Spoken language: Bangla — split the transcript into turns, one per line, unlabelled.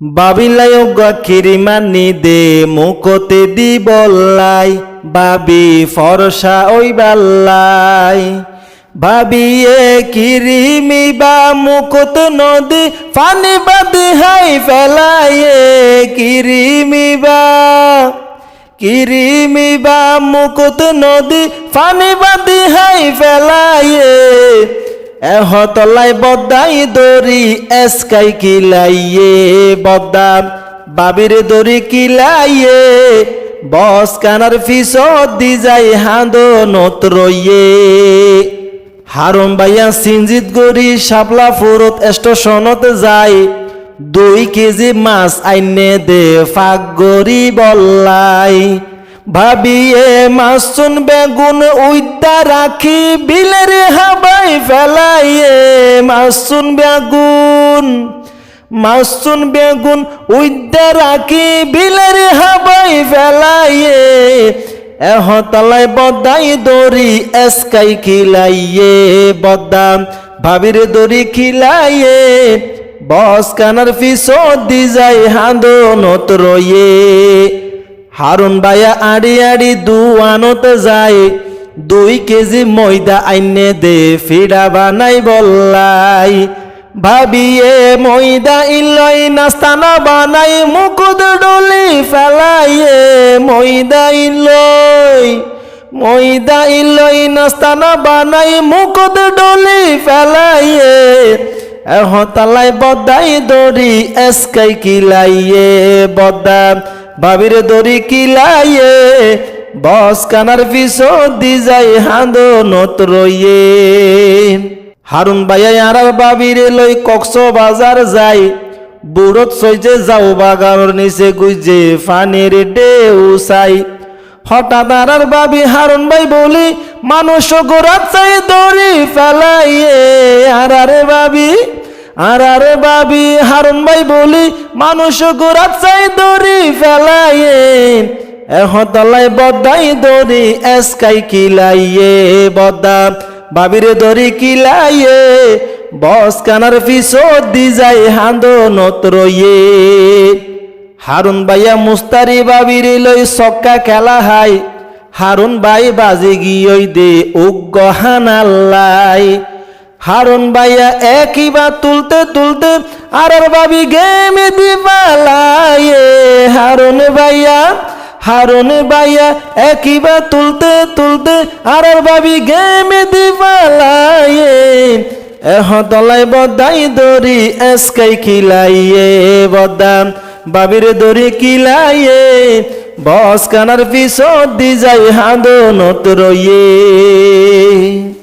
বাবিলাই কিরিমানি দে, মুকতে দি বললাই বাবি ফরসা ওই বাল্লাই। ভাবিয়ে কিরিমি বা মুকুত নদী, ফানি বাদি হাই ফেলাইয়ে কিরিমি বা। কিরিমি বা মুকুত নদী, ফানি বাদি হাই ফেলাইয়ে এহতলাই বদাই দরি এসকাই কিলাইয়ে বদাম। বাবির দরি কিলাইয়ে, বস কানার ফিসত দি যাই হাঁদো নত রইয়ে। হারুন বাইয়া সিঞ্জিত গরি শাপলা ফুরত স্টেশনত যায়। দুই কেজি মাছ আইনে দে ফাঁক গরি বললাই। ভাবিয়ে মাসুন বেগুন উইদ্যা রাখি, বিলের হাবাই ফেলাইয়ে মাসুন বেগুন। মাসুন বেগুন উইদ্যা রাখি, বিলের হাবাই ফেলাইয়ে এহতলাই বদাই দড়ি এসকাই খিলাইয়ে বদাম ভাবির দড়ি খিলাইয়ে, বস কানার ফিসত দি যাই হাঁদো নত রয়ে হারুন বায়া আড়ি আড়ি দুয়ানত যায়। দুই কেজি ময়দা আইনে দে, ফিডা বানাই বললাই। ভাবিয়ে ময়দা ইলই নাস্তানা বানাই, মুকুদ ডলি ফেলাইয়ে ময়দা ইলই ময়দা ইলই নাস্তানা বানাই, মুকুদ ডলি ফেলাইয়ে। এহতালাই বদাই দড়ি, এসকাই কিলাইয়ে বদা। বাবির দড়ি কিলাইয়ে, বস কানার পিছত দি যাই হাঁদো নত রইয়ে হারুন বাইয়া আর বাবিরে লই কক্স বাজার যাই বুড়ত সইজে যাও বাগানোর নিচে গুজে ফানির ডেউ চাই। হঠাৎ আর বাবি হারুন ভাই বলি মানুষ গোরাত চাই দড়ি ফেলাইয়ে আরে বাবি আর আরে বাবি হারুন ভাই বলি, মানুষ গোরাত চাই দড়ি ফেলাইয়ে এহতলাই বদাই দড়ি, এসকাই কিলাইয়ে বদা। বাবিরে দড়ি কিলাইয়ে, বস কানার পিছত দি যাই হাঁদো নত রইয়ে হারুন বাইয়া মুস্তারি বাবিরে লই সক্কা খেলা হাই হারুন বাই বাজে গিয়ই দে উগ্গ হানাল্লাই হারুন বাইয়া একইবা তুলতে তুলতে আর বাবি গেমে দিবালাইয়ে হারুন বাইয়া হারুন বাইয়া একইবা তুলতে তুলতে আর বাবি গেমে দিবালাইয়ে এহতলাই বদাই দরি এসকাই কিলাইয়ে বদাম বাবির দরি কিলাইয়ে বস কানার পিছত দি যাই হাঁদো নত রইয়ে